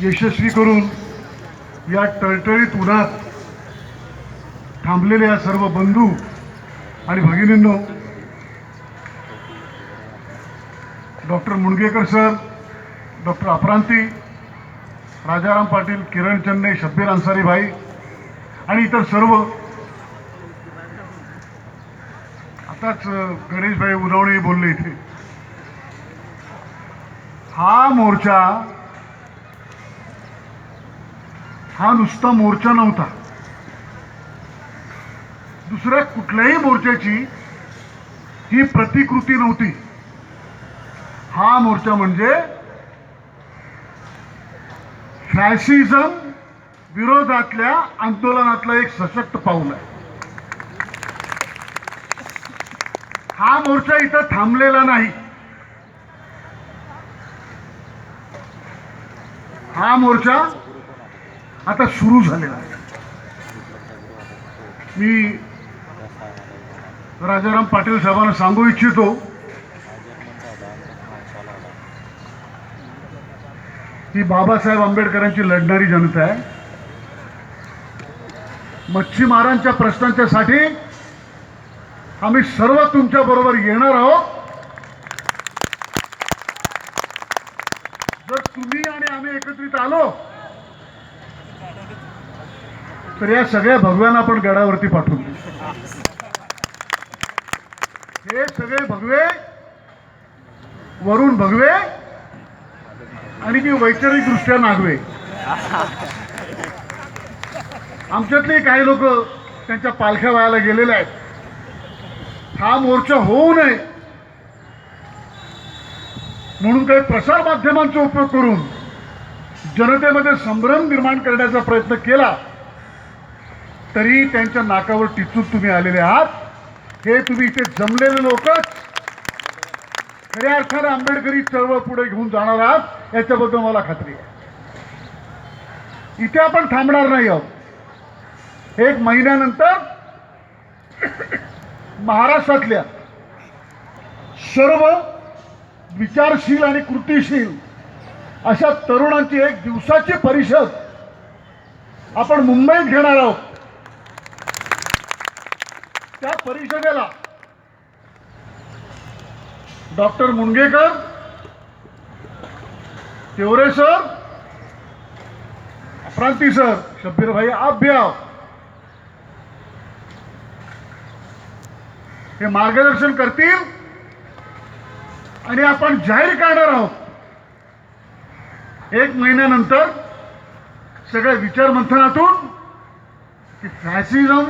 यशस्वी करून या टळटळीत उन्हात थांबलेल्या सर्व बंधू आणि भगिनींनो doctor Mungekar sir doctor Aparanti Rajaram Patil Kiran Channe Shabbir Ansari bhai आणि इतर सर्व. आताच गणेशभाई उनवणे बोलले इथे. हा मोर्चा हा नुसता मोर्चा नव्हता. दुसऱ्या कुठल्याही मोर्चाची ही प्रतिकृती नव्हती. हा मोर्चा म्हणजे फॅसिझम विरोधातल्या आंदोलनातलं एक सशक्त पाऊल आहे. हा मोर्चा इथं थांबलेला नाही. हा मोर्चा आता सुरू झालेला आहे. मी राजाराम पाटील साहेबांना सांगू इच्छितो ही बाबासाहेब आंबेडकरांची लढणारी जनता आहे. मच्छीमारांच्या प्रश्नांच्यासाठी आम्ही सर्व तुमच्या बरोबर येणार आहोत. जर तुम्ही आणि आम्ही एकत्रित आलो तर या सगळ्या भगव्यांना आपण गडावरती पाठवून देऊ हे सगळे भगवे वरून भगवे आणि ती वैचारिक दृष्ट्या नागवे. आमच्यातले काही लोक त्यांच्या पालख्या व्हायला गेलेले आहेत. हा मोर्चा होऊ नये. म्हणून काही प्रसार माध्यमांचा उपयोग करून जनतेमध्ये संभ्रम निर्माण करण्याचा प्रयत्न केला. तरी त्यांच्या नाकावर टिचून तुम्ही आलेले आहात. हे तुम्ही इथे जमलेले लोकच. खऱ्या अर्थानं आंबेडकरी चळवळ पुढे घेऊन जाणार आहात याच्याबद्दल मला खात्री आहे. इथे आपण थांबणार नाही आहोत. एक महिन्यानंतर महाराष्ट्रातल्या सर्व विचारशील आणि कृतीशील अशा तरुणांची एक दिवसाची परिषद आपण मुंबईत घेणार आहोत. त्या परिषदेला doctor Mungekar Tevare sir Aparanti sir Shabbir bhai आभ्याव हे मार्गदर्शन करतील आणि आपण जाहीर करणार आहोत. एक महिन्यानंतर सगळ्या विचार मंथनातून की फॅसिझम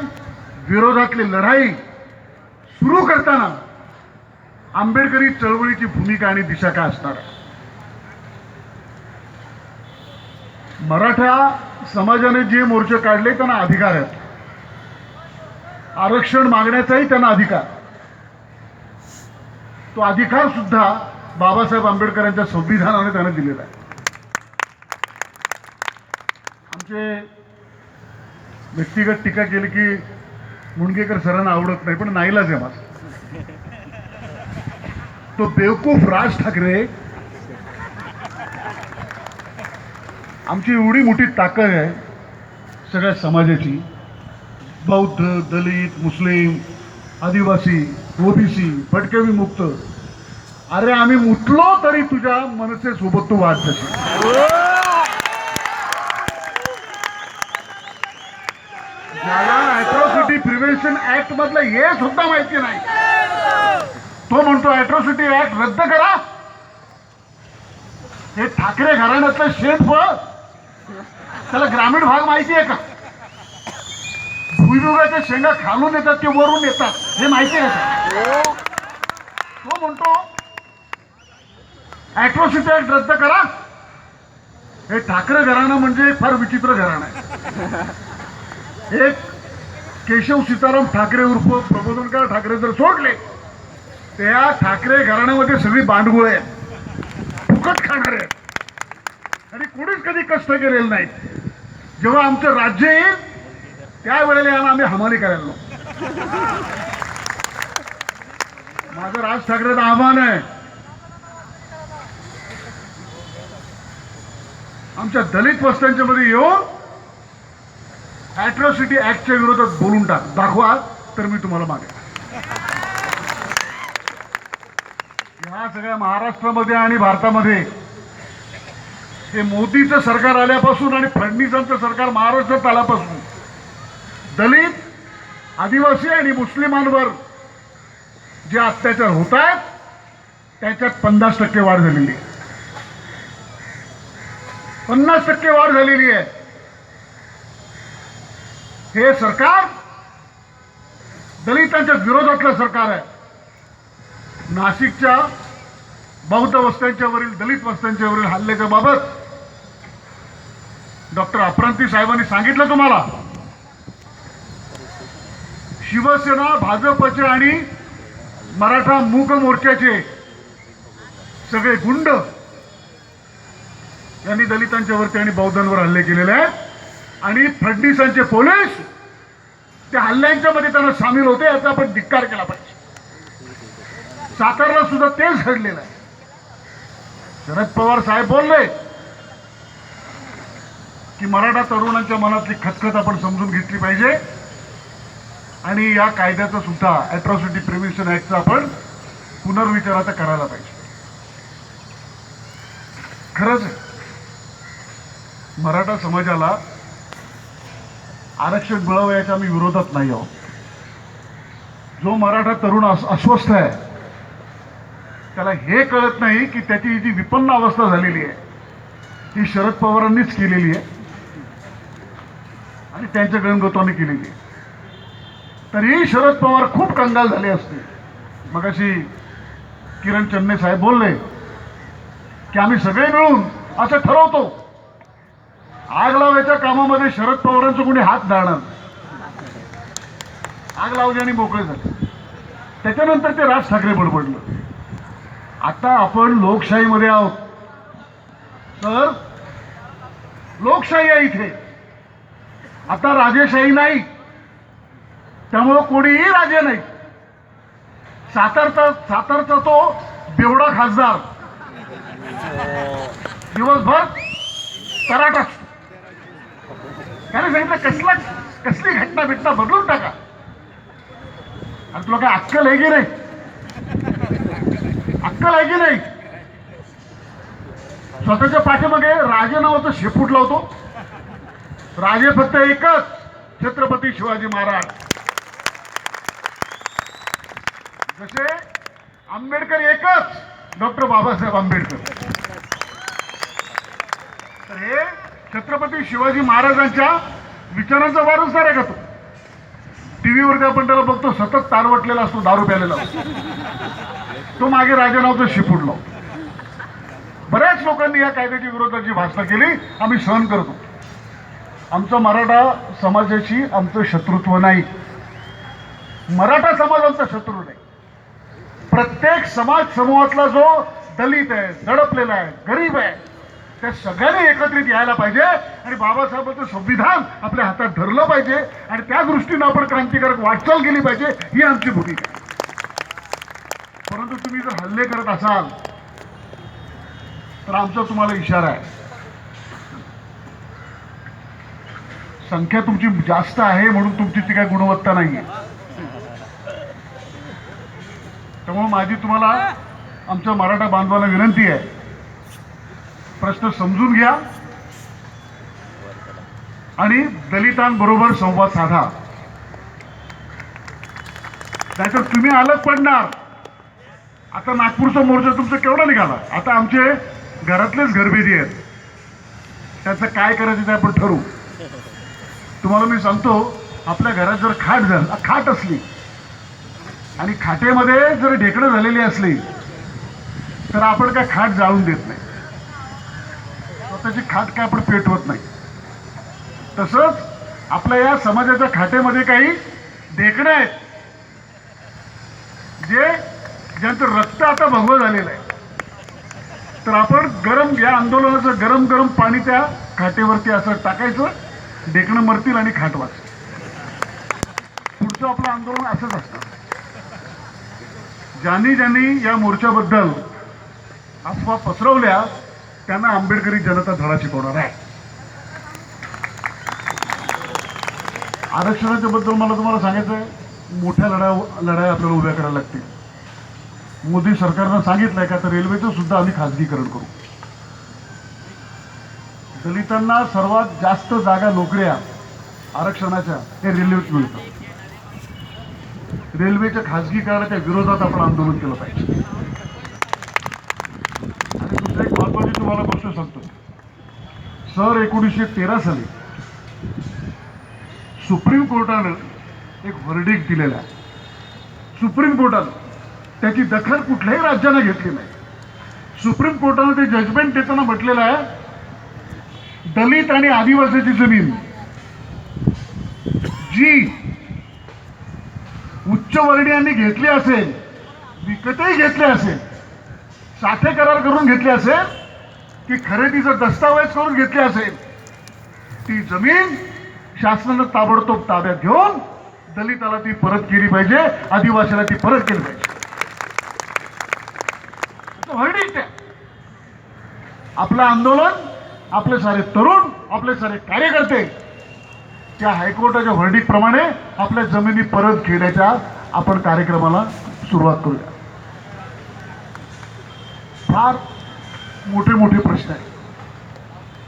विरोधातली लढाई सुरू करताना आंबेडकरी चळवळीची भूमिका आणि दिशा काय असणार? मराठा समाजाने जे मोर्चे काढले त्यांना अधिकार आहेत. आरक्षण मागण्याचाही त्यांना अधिकार. तो अधिकार सुद्धा बाबासाहेब आंबेडकरांच्या संविधानाने त्यांना दिलेला आहे. आमचे व्यक्तिगत टीका केली की मुणगेकर सरांना आवडत नाही पण नाईलाच आहे माझा. तो बेवकूफ राज ठाकरे. आमची एवढी मोठी ताकद आहे सगळ्या समाजाची. बौद्ध दलित मुस्लिम आदिवासी ओबीसी भटके विमुक्त अरे आम्ही मुतलो तरी तुझ्या मनसेसोबत तू वाद तशी अॅट्रॉसिटी प्रिव्हेन्शन ऍक्ट मधलं हे सुद्धा माहिती नाही. तो म्हणतो अॅट्रॉसिटी ऍक्ट रद्द करा. हे ठाकरे घराण्यातलं शेतफळ. त्याला ग्रामीण भाग माहिती आहे का? भुईमुगाच्या शेंगा खालून येतात ते वरून येतात. हे माहिती आहे का? तो म्हणतो अॅट्रॉसिटी ऍक्ट रद्द करा. हे ठाकरे घराणं म्हणजे फार विचित्र घराणं आहे. एक केशव सीताराम ठाकरे उर्फ प्रबोधनकार ठाकरे जर सोडले त्या ठाकरे घराण्यामध्ये सगळी बांडगुळे आहेत. फुकट खाणारे आहेत. आणि कोणीच कधी कष्ट केलेले नाहीत. जेव्हा आमचं राज्य येईल त्यावेळेला यांना आम्ही हमाली करायला माझं राज ठाकरेचं आव्हान आहे. आमच्या दलित वस्त्यांच्या मध्ये येऊन ॲट्रॉसिटी ऍक्टच्या विरोधात बोलून टाक. दाखवा तर मी तुम्हाला मागेन. ह्या सगळ्या महाराष्ट्रामध्ये आणि भारतामध्ये हे मोदीचं सरकार आल्यापासून आणि फडणवीसांचं सरकार महाराष्ट्रात आल्यापासून दलित आदिवासी आणि मुस्लिमांवर जे अत्याचार होत आहेत त्याच्यात पन्नास टक्के वाढ झालेली आहे. पन्नास टक्के वाढ झालेली आहे. हे सरकार दलितांच्या विरोधातलं सरकार आहे. नाशिकच्या बौद्ध वस्त्यांच्या वरील दलित वस्त्यांच्या वरील हल्ल्याच्या बाबत डॉक्टर अप्रांती साहेबांनी सांगितलं तुम्हाला. शिवसेना भाजपचे आणि मराठा मूक मोर्चाचे सगळे गुंड यांनी दलितांच्यावरती आणि बौद्धांवर हल्ले केलेले आहेत. आणि फडणवीसांचे पोलीस त्या हल्ल्यांच्या मध्ये त्यांना सामील होते याचा आपण धिक्कार केला पाहिजे. सातारला सुद्धा तेच घडलेलं आहे. शरद पवार साहेब बोलले की मराठा तरुणांच्या मनातली खतखत आपण समजून घेतली पाहिजे. आणि या कायद्याचा सुद्धा अॅट्रॉसिटी प्रिव्हेन्शन ऍक्टचा आपण पुनर्विचार आता करायला पाहिजे. खरंच मराठा समाजाला आरक्षण मिळावं याच्या आम्ही विरोधात नाही आहोत जो मराठा तरुण अस्वस्थ आहे त्याला हे कळत नाही की त्याची जी विपन्न अवस्था झालेली आहे ती शरद पवारांनीच केलेली आहे आणि त्यांच्या गणगोताने केलेली आहे. तरीही शरद पवार खूप कंगाल झाले असते. मग अशी किरण चन्ने साहेब बोलले की आम्ही सगळे मिळून असं ठरवतो आग लावायच्या कामामध्ये शरद पवारांचं कोणी हात जाणार आग लावली आणि मोकळे झाले. त्याच्यानंतर ते राज ठाकरे बडबडलं आता आपण लोकशाहीमध्ये आहोत. तर लोकशाही आहे इथे. आता राजेशाही नाही. त्यामुळं कोणीही राजे नाही. सातारचा सातारचा तो बेवडा खासदार. दिवसभर तराट असतो त्याला सांगितलं कसला कसली घटना बिटना बदलून टाका. आणि तुला काय अक्कल आहे की नाही? अक्कल आहे की नाही? स्वतःच्या पाठीमागे राजे नावाचं शेपूट लावतो. राजे फक्त एकच छत्रपती शिवाजी महाराज. जसे आंबेडकर एकच डॉक्टर बाबासाहेब आंबेडकर. तर हे छत्रपती शिवाजी महाराजांच्या विचारांचा वारसदार आहे का तो टीव्हीवरती आपण त्याला बघतो सतत तारवटलेला असतो दारू प्यालेला असतो. तो मागे राजा नावचं शिपूट लावतो. बऱ्याच लोकांनी या कायद्याच्या विरोधाची जी केली आम्ही सहन करतो. आमचं मराठा समाजाशी आमचं शत्रुत्व नाही. मराठा समाज आमचा शत्रू नाही. प्रत्येक समाज समूहातला जो दलित आहे दडपलेला आहे गरीब आहे त्या सगळ्यांनी एकत्रित यायला पाहिजे आणि बाबासाहेबांचं संविधान आपल्या हातात धरलं पाहिजे आणि त्या दृष्टीनं आपण क्रांतिकारक वाटचाल केली पाहिजे ही आमची भूमिका परंतु तुम्ही जर हल्ले करत असाल तर आमचा तुम्हाला इशारा आहे. संख्या तुमची जास्त आहे म्हणून तुमची ती काही गुणवत्ता नाही आहे त्यामुळे माझी तुम्हाला आमच्या मराठा बांधवाला विनंती आहे प्रश्न समजून घ्या. आणि दलितांबरोबर संवाद साधा. नाहीतर तुम्ही अलग पडणार. आता नागपूरचा मोर्चा तुमचा केवढा निघाला? आता आमचे घरातलेच घरभेदी आहेत. त्याचं काय करायचं ते आपण ठरवू. तुम्हाला मी सांगतो आपल्या घरात जर खाट झालं खाट असली आणि खाटेमध्ये जर ढेकणं झालेली असली तर आपण काय खाट जाळून देत नाही. रक्ताची खाट काय आपण पेटवत नाही. तसंच आपल्या या समाजाच्या खाटेमध्ये काही ढेकणं आहेत. जे ज्यांचं रक्त आता भगवं झालेलं आहे. तर आपण गरम या आंदोलनाचं गरम गरम पाणी त्या खाटेवरती असं टाकायचं ढेकणं मरतील आणि खाट वाचतील. पुढचं आपलं आंदोलन असंच असतं. ज्यांनी ज्यांनी या मोर्चाबद्दल अफवा पसरवल्या त्यांना आंबेडकरी जनता धडा शिकवणार आहे. आरक्षणाच्या बद्दल मला तुम्हाला सांगायचं आहे मोठ्या लढा लढाई आपल्याला उभ्या करायला लागतील. मोदी सरकारनं सांगितलंय का तर रेल्वेचं सुद्धा आम्ही खाजगीकरण करू. दलितांना सर्वात जास्त जागा नोकऱ्या आरक्षणाच्या हे रेल्वेत मिळतात. रेल्वेच्या खाजगीकरणाच्या विरोधात आपण आंदोलन केलं पाहिजे आणि दुसरं एक महत्वाची तुम्हाला गोष्ट सांगतो सर एकोणीसशे तेरा साली सुप्रीम कोर्टानं एक व्हर्डिक दिलेला आहे. सुप्रीम कोर्टानं. त्याची दखल कुठल्याही राज्यानं घेतली नाही. सुप्रीम कोर्टानं ते जजमेंट देताना म्हटलेलं आहे दलित आणि आदिवासीची जमीन. जी उच्चवर्णीयांनी घेतली असेल विकतही घेतले असेल साठे करार करून घेतले असेल की खरेदीचं दस्तावेज करून घेतले असेल. ती जमीन शासनानं ताबडतोब ताब्यात घेऊन दलिताला ती परत केली पाहिजे आदिवासीला ती परत केली पाहिजे. आपलं आंदोलन आपले सारे तरुण आपले सारे कार्यकर्ते त्या हायकोर्टाच्या व्हर्डिक प्रमाणे आपल्या जमिनी परत घेण्याच्या आपण कार्यक्रमाला सुरुवात करूया. फार मोठे मोठे प्रश्न आहेत.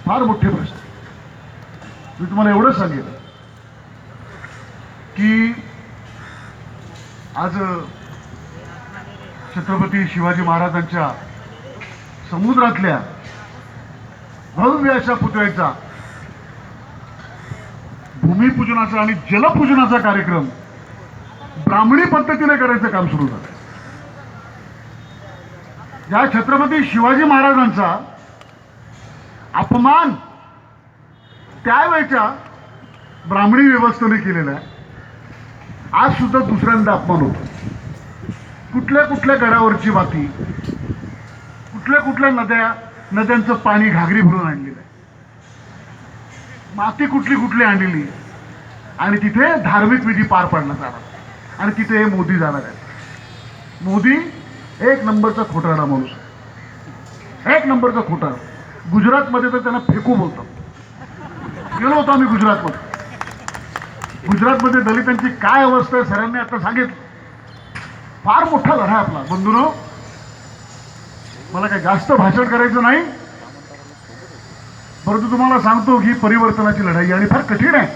फार मोठे प्रश्न मी तुम्हाला एवढंच सांगेन की आज छत्रपती शिवाजी महाराजांच्या समुद्रातल्या भव्य अशा पुतळ्याचा भूमिपूजनाचा आणि जलपूजनाचा कार्यक्रम ब्राह्मणी पद्धतीने करायचं काम सुरू झालं या छत्रपती शिवाजी महाराजांचा अपमान त्यावेळच्या ब्राह्मणी व्यवस्थेने केलेला आहे. आज सुद्धा दुसऱ्यांदा अपमान होतो. कुठल्या कुठल्या गडावरची माती कुठल्या कुठल्या नद्या नद्यांचं पाणी घागरी भरून आणलेलं आहे. माती कुठली कुठली आणलेली आणि तिथे धार्मिक विधी पार पाडला जाणार आणि तिथे हे मोदी जाणार आहेत मोदी एक नंबरचा खोटारडा माणूस एक नंबरचा खोटारडा. गुजरातमध्ये तर त्यांना फेकू बोलतात. गेलो होतो आम्ही गुजरातमध्ये. गुजरातमध्ये दलितांची काय अवस्था आहे सरांनी आता सांगितलं. फार मोठा लढा आहे आपला. बंधूनो मला काही जास्त भाषण करायचं नाही. परंतु तुम्हाला सांगतो ही परिवर्तनाची लढाई आणि फार कठीण आहे.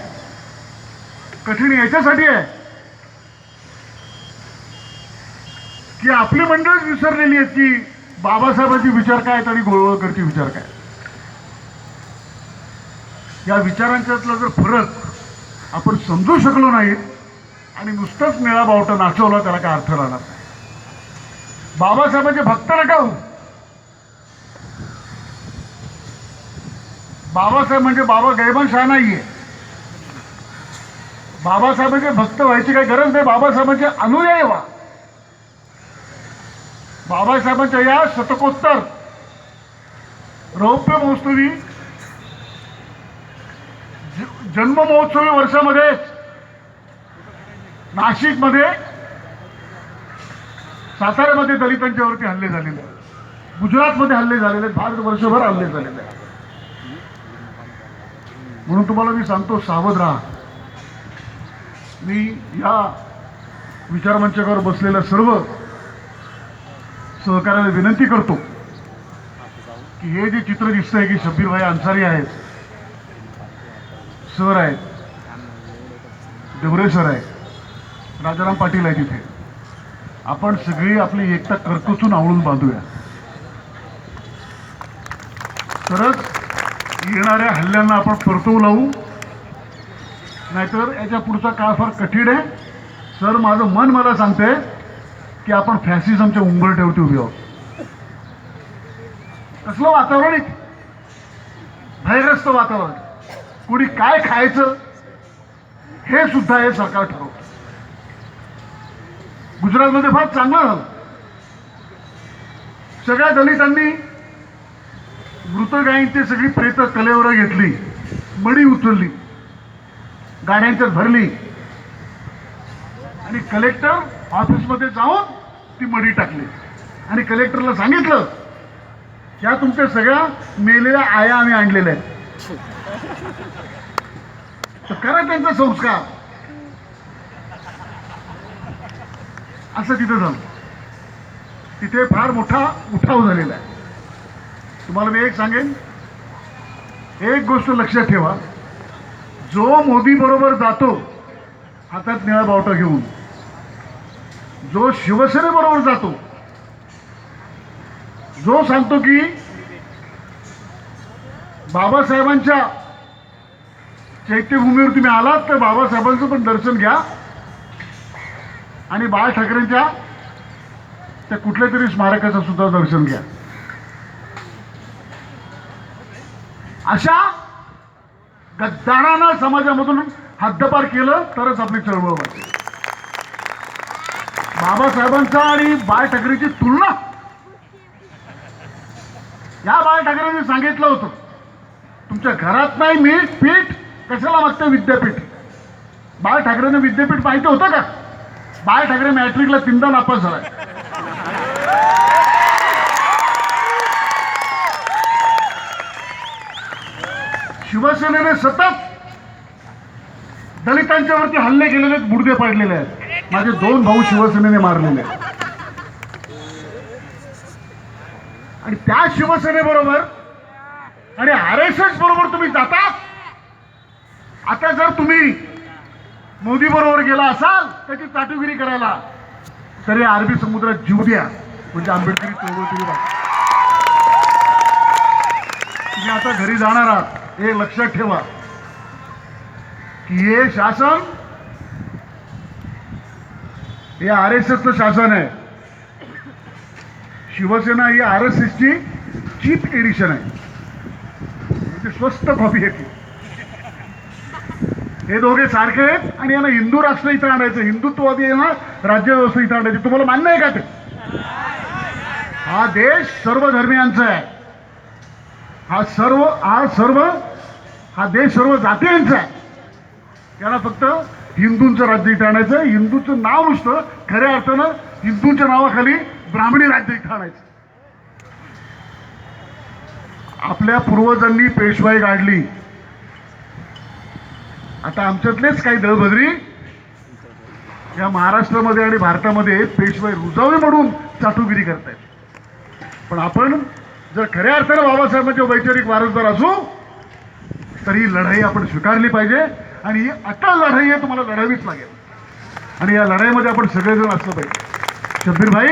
कठीण याच्यासाठी आहे की आपली मंडळच विसरलेली आहेत की बाबासाहेबांचे विचार काय आहेत आणि गोळवळकरचे विचार काय या विचारांच्यातला जर फरक आपण समजू शकलो नाही आणि नुसतंच मेळा बावटा नाचवला त्याला काय अर्थ राहणार नाही? बाबासाहेबांचे भक्त नका हो. बाबासाहेब म्हणजे बाबा गैबन शाह नाहीये. बाबासाहेबांचे भक्त व्हायची काही गरज नाही. बाबासाहेबांचे अनुयायी व्हा. बाबासाहेबांच्या या शतकोत्तर रौप्य महोत्सवी ज- जन्म महोत्सवी वर्षामध्ये नाशिकमध्ये साताऱ्यामध्ये दलितांच्यावरती हल्ले झालेले आहेत. गुजरातमध्ये हल्ले झालेले आहेत. भारत वर्षभर हल्ले झालेले आहेत. म्हणून तुम्हाला मी सांगतो सावध राहा. मी या विचारमंचकावर बसलेल्या सर्व सहकार्याला विनंती करतो की हे जे चित्र दिसतंय की शब्बीरभाई अन्सारी आहेत सर आहेत देवरे सर आहेत राजाराम पाटील आहे तिथे आपण सगळी आपली एकता कर्कचून आवळून बांधूया. तरच येणाऱ्या हल्ल्यांना आपण परतवू लावू. नाहीतर याच्या पुढचा काळ फार कठीण आहे. सर माझं मन मला सांगते की आपण फॅसिझमच्या उंबरठ्यावरती उभे आहोत. कसलं वातावरण आहे भयग्रस्त वातावरण. कुणी काय खायचं हे सुद्धा हे सरकार ठरवत. गुजरातमध्ये फार चांगलं झालं. सगळ्या दलितांनी मृतगायींची सगळी प्रेत कलेवर घेतली मडी उचलली गाड्यांच्यात भरली. आणि कलेक्टर ऑफिसमध्ये जाऊन ती मडी टाकली. आणि कलेक्टरला सांगितलं या तुमच्या सगळ्या मेलेल्या आया आम्ही आणलेल्या आहेत. तर करा त्यांचा संस्कार. असं तिथं झालं. तिथे फार मोठा उठाव झालेला आहे. तुम्हाला मी एक सांगेन एक गोष्ट लक्षात ठेवा. जो मोदी बरोबर जातो हातात निळा बावटा घेऊन. जो शिवसेनेबरोबर जातो जो सांगतो की बाबासाहेबांच्या चैत्यभूमीवर तुम्ही आलात तर बाबासाहेबांचं पण दर्शन घ्या. आणि बाळ ठाकरेंच्या त्या कुठल्या तरी स्मारकाचं सुद्धा दर्शन घ्या. अशा गद्दारांना समाजामधून हद्दपार केलं तरच आपली चळवळ वाटते बाबासाहेबांचा आणि बाळ ठाकरेची तुलना. या बाळ ठाकरेंनी सांगितलं होतं तुमच्या घरात नाही मीठ पीठ कशाला मागतं विद्यापीठ? बाळ ठाकरेंना विद्यापीठ माहिती होतं का? बाळ ठाकरे मॅट्रिकला तीनदा नापास झालाय. शिवसेनेने सतत दलितांच्यावरती हल्ले केलेले आहेत बुडदे पाडलेले आहेत. माझे दोन भाऊ शिवसेनेने मारलेले आणि त्या शिवसेनेबरोबर आणि आर एस एस बरोबर तुम्ही जाता? आता जर तुम्ही मोदी बरोबर गेला असाल त्याची चाटुगिरी करायला तरी अरबी समुद्रात जीव द्या. म्हणजे आंबेडकरी चळवळ तुम्ही आता घरी जाणार आहात. हे लक्षात ठेवा. की हे शासन हे आर एस एसचं शासन आहे. शिवसेना ही आर एस एसची चीप एडिशन आहे. म्हणजे स्वस्त कॉपी आहे हे दोघे सारखे आहेत आणि यांना हिंदू राष्ट्र इथं आणायचं. हिंदुत्ववादी यांना राज्यव्यवस्था इथं आणायची. तुम्हाला मान्य आहे का ते? हा देश सर्व धर्मियांचा आहे. हा सर्व हा सर्व हा देश सर्व जातीयांचा आहे. त्याला फक्त हिंदूंचं राज्य इथं आणायचं हिंदूचं नाव नुसतं खऱ्या अर्थानं हिंदूंच्या नावाखाली ब्राह्मणी राज्य इथं आणायचं. आपल्या पूर्वजांनी पेशवाई काढली आता आमच्यातलेच काही दळभद्री या महाराष्ट्रामध्ये आणि भारतामध्ये पेशवाई रुजावे म्हणून चाटुगिरी करतायत. पण आपण जर खऱ्या अर्थानं बाबासाहेबांचे वैचारिक वारसदार असू तर ही लढाई आपण स्वीकारली पाहिजे आणि ही अटल लढाई आहे तुम्हाला लढावीच लागेल. आणि या लढाईमध्ये आपण सगळेजण असलं पाहिजे. शब्बीर भाई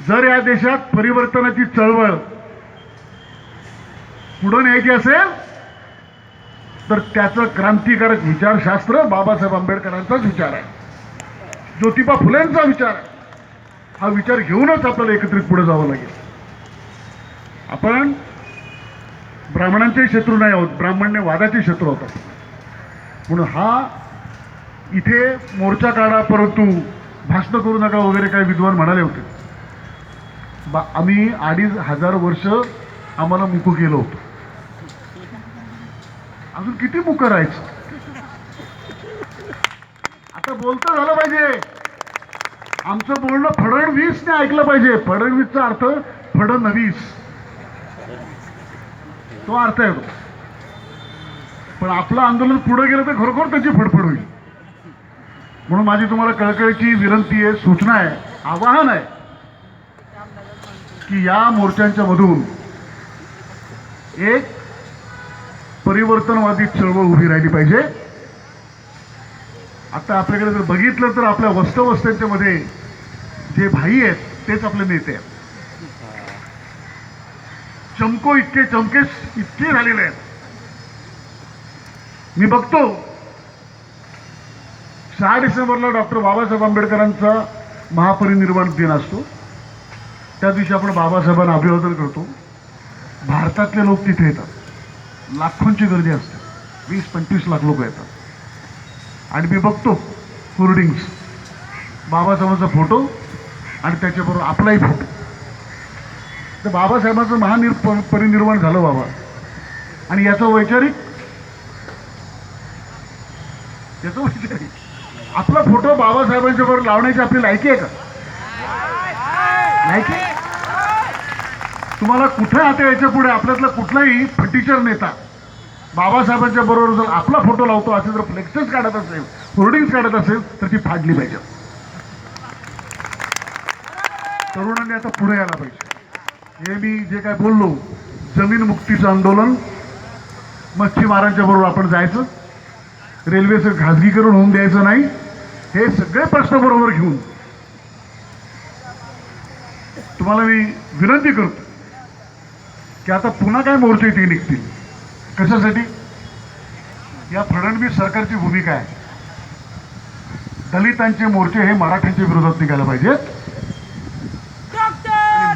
जर या देशात परिवर्तनाची चळवळ पुढं न्यायची असेल तर त्याचं क्रांतिकारक विचारशास्त्र बाबासाहेब आंबेडकरांचाच विचार आहे. ज्योतिबा फुलेंचा विचार आहे. हा विचार घेऊनच आपल्याला एकत्रित पुढे जावं लागेल. आपण ब्राह्मणांचे शत्रू नाही आहोत ब्राह्मण्य वादाचे शत्रू होतात म्हणून हा इथे मोर्चा काढा परंतु भाषण करू नका वगैरे काही विद्वान म्हणाले होते. बा आम्ही अडीच हजार वर्ष आम्हाला मुकू केलं होतं. अजून किती मुकं राहायचं? आता बोलतं झालं पाहिजे. आमचं बोलणं फडणवीसने ऐकलं पाहिजे. फडणवीसचा अर्थ फडणवीस तो अर्थ आहे तो. पण आपलं आंदोलन पुढे गेलं तर खरोखर त्याची फडफड होईल. म्हणून माझी तुम्हाला कळकळीची विनंती आहे सूचना आहे आवाहन आहे की या मोर्चांच्या मधून एक परिवर्तनवादी चळवळ उभी राहिली पाहिजे. आता आपल्याकडे जर बघितलं तर आपल्या वस्तवस्त्यांच्या मध्ये जे भाई आहेत तेच आपले नेते आहेत. चमको इतके चमकेस इतके झालेले आहेत. मी बघतो सहा डिसेंबरला डॉक्टर बाबासाहेब आंबेडकरांचा महापरिनिर्वाण दिन असतो. त्या दिवशी आपण बाबासाहेबांना अभिवादन करतो. भारतातले लोक तिथे येतात. लाखोंची गर्दी असते. वीस पंचवीस लाख लोक येतात. आणि मी बघतो होर्डिंग्स. बाबासाहेबांचा फोटो आणि त्याच्याबरोबर आपलाही फोटो. तर बाबासाहेबांचं महानिर प- परिनिर्वाण झालं बाबा. आणि याचं वैचारिक याचं वैचारिक आपला फोटो बाबासाहेबांच्या बरोबर लावण्याची आपली लायकी आहे का? लायकी? तुम्हाला कुठं आता याच्यापुढे आपल्यातला कुठलाही फटीचर नेता बाबासाहेबांच्या बरोबर जर आपला फोटो लावतो असे जर फ्लेक्सेस काढत असेल होर्डिंग्स काढत असेल तर ती फाडली पाहिजे. तरुणांनी आता पुढे यायला पाहिजे. हे मी जे काय बोललो जमीन मुक्तीचं आंदोलन मच्छीमारांच्या बरोबर आपण जायचं. रेल्वेचं खाजगीकरण होऊन द्यायचं नाही. हे सगळे प्रश्न बरोबर घेऊन तुम्हाला मी विनंती करतो की आता पुन्हा काय मोर्चे ते निघतील? कशासाठी? या फडणवीस सरकारची भूमिका आहे. दलितांचे मोर्चे हे मराठ्यांच्या विरोधात निघायला पाहिजेत.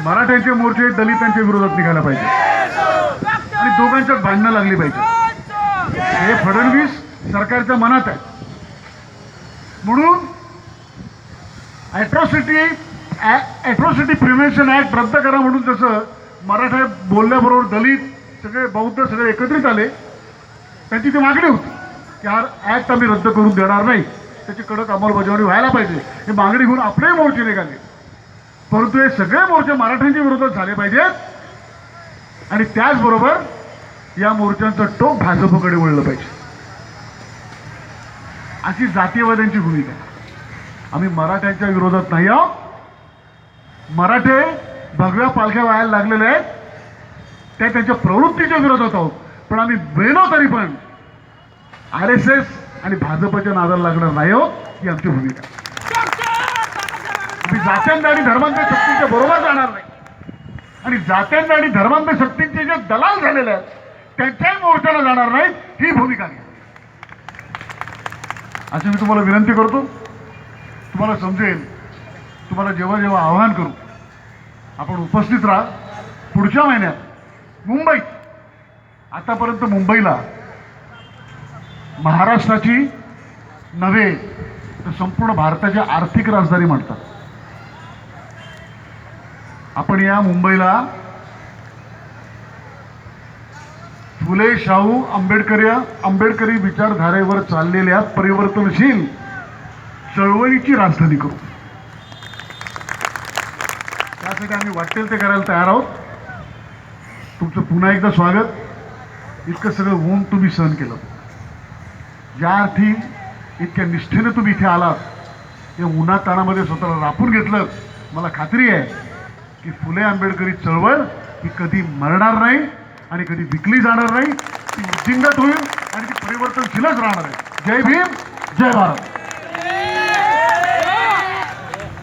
मराठ्यांचे मोर्चे दलितांच्या विरोधात निघायला पाहिजे आणि दोघांच्यात भांडणं लागली पाहिजे हे फडणवीस सरकारच्या मनात आहे. म्हणून ॲट्रॉसिटी ॲट्रॉसिटी प्रिव्हेन्शन ॲक्ट रद्द करा म्हणून जसं मराठा बोलल्याबरोबर दलित सगळे बौद्ध सगळे एकत्रित आले त्यांची ती मागणी होती की हा ॲक्ट आम्ही रद्द करून देणार नाही. त्याची कडक अंमलबजावणी व्हायला पाहिजे. हे मागणी घेऊन आपले मोर्चे निघाले. परंतु हे सगळे मोर्चे मराठ्यांच्या विरोधात झाले पाहिजेत. आणि त्याचबरोबर या मोर्चांचं टोक भाजपकडे वळलं पाहिजे. अशी जातीयवाद्यांची भूमिका. आम्ही मराठ्यांच्या विरोधात नाही आहोत. मराठे भगव्या पालख्या व्हायला लागलेले आहेत. त्या त्यांच्या प्रवृत्तीच्या विरोधात आहोत. पण आम्ही बेनो तरी पण आर एस एस आणि भाजपच्या नादाला लागणार नाही आहोत ही आमची भूमिका. आम्ही जात्यांना आणि धर्मांध शक्तींच्या बरोबर जाणार नाही. आणि जात्यांना आणि धर्मांध शक्तींचे जे दलाल झालेले आहेत त्यांच्याही मोर्चाला जाणार नाही ही भूमिका घ्या अशी मी तुम्हाला विनंती करतो. तुम्हाला समजेल तुम्हाला जेव्हा जेव्हा आवाहन करू आपण उपस्थित राहा. पुढच्या महिन्यात मुंबईत आतापर्यंत मुंबईला महाराष्ट्राची नव्हे तर संपूर्ण भारताची आर्थिक राजधानी म्हणतात. आपण या मुंबईला फुले शाहू आंबेडकर आंबेडकरी विचारधारेवर चाललेल्या परिवर्तनशील चळवळीची राजधानी करू. त्यासाठी आम्ही वाटेल ते करायला तयार आहोत. तुमचं पुन्हा एकदा स्वागत. इतकं सगळं होऊन तुम्ही सहन केलं. ज्या अर्थी इतक्या निष्ठेने तुम्ही इथे आलात या उन्हाताणामध्ये स्वतःला राखून घेतलं मला खात्री आहे की फुले आंबेडकरी चळवळ ही कधी मरणार नाही. आणि कधी विकली जाणार नाही ती उद्दिंगत होईल आणि ती परिवर्तनशीलच राहणार आहे. जय भीम जय भारत.